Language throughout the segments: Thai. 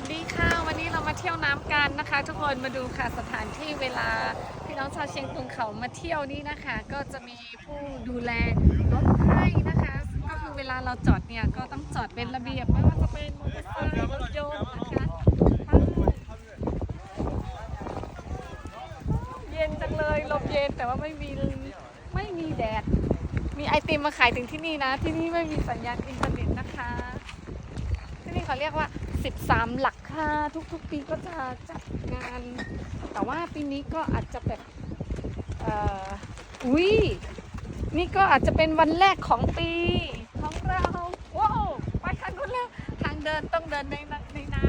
วัสดีค่ะ วันนี้เรามาเที่ยวน้ำกันนะคะ ทุกคนมาดูค่ะสถานที่เวลาพี่น้องชาวเชียงตุงเขามาเที่ยวนี่นะคะ ก็จะมีผู้ดูแลรถให้นะคะ ก็คือเวลาเราจอดเนี่ยก็ต้องจอดเป็นระเบียบไม่ว่าจะเป็นมอเตอร์ไซค์รถยนต์นะคะเย็นจังเลยลมเย็นแต่ว่าไม่มีไม่มีแดด มีไอติมมาขายถึงที่นี่นะ ที่นี่ไม่มีสัญญาณอินเทอร์เน็ตนะคะ ที่นี่เขาเรียกว่า 13 หลักค่ะ ทุกๆ ปีก็จะจัดงาน แต่ว่าปีนี้ก็อาจจะแบบอุ้ยนี่ก็อาจจะเป็นวันแรกของปีของเราว้าวไปทางนู้นแล้วทางเดินต้องเดินในในน้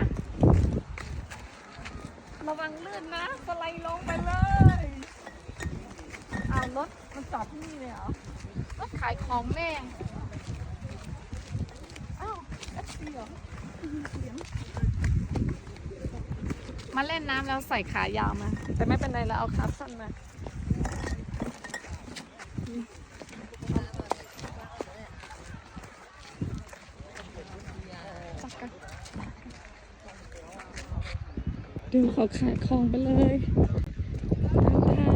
ำระวังลื่นนะสไลด์ลงไปเลยเอารถมันจอดที่นี่เลยเหรอรถขายของแม่อ้าวแอปเดียว มาเล่นน้ำแล้วใส่ขายาวมา แต่ไม่เป็นไรเราเอาขาสั้นมาจับกันดูเขาขายของไปเลยตามทาง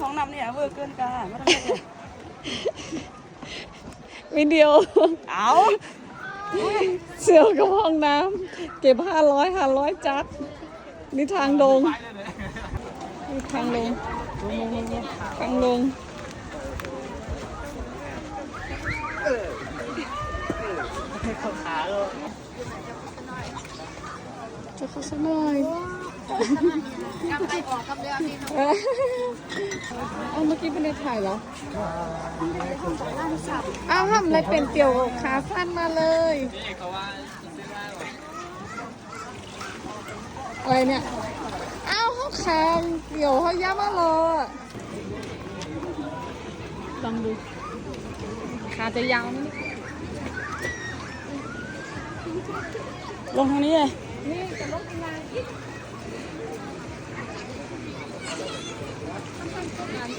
ห้องน้ำเนี่ยเวอร์เกินกาไม่ต้องเลย วิดีโอเอาเสือกับห้องน้ำเก็บห้าร้อยห้าร้อยจัดนี่ทางลงนี่ทางลงทางลงจะเข้าสักหน่อยเอา เมื่อกี้เป็นในถ่ายเหรออ้าวทำอะไรเป็นเตี่ยวขาสั้นมาเลยอะไรเนี่ย อ้าวเขาแข็งเดี๋ยวเขาย่ามาเลยลองดู ขาจะยาวไหมลงทางนี้เลย นี่จะลดเวลาอีกมาเอี่ยวนำซึ่งกูนำบ่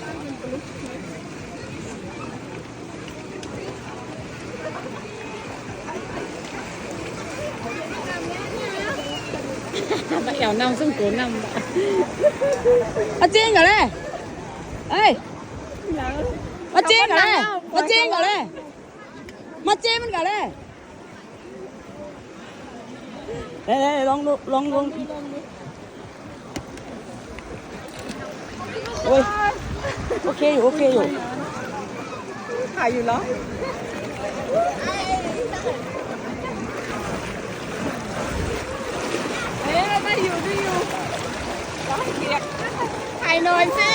มาจริงเหรอเลยเอ้ยมาจริงเหรอเลยมาจ ริงเหรอเลยมาจริงมันเหรอเลยเอ้ยลองดูลองลองโอ้ยโอเคอยู่โอเคอยู่ถ่ายอยู่เหรอเอ๊ะได้อยู่ได้อยู่ร้อยเกียกถ่ายหน่อยสิ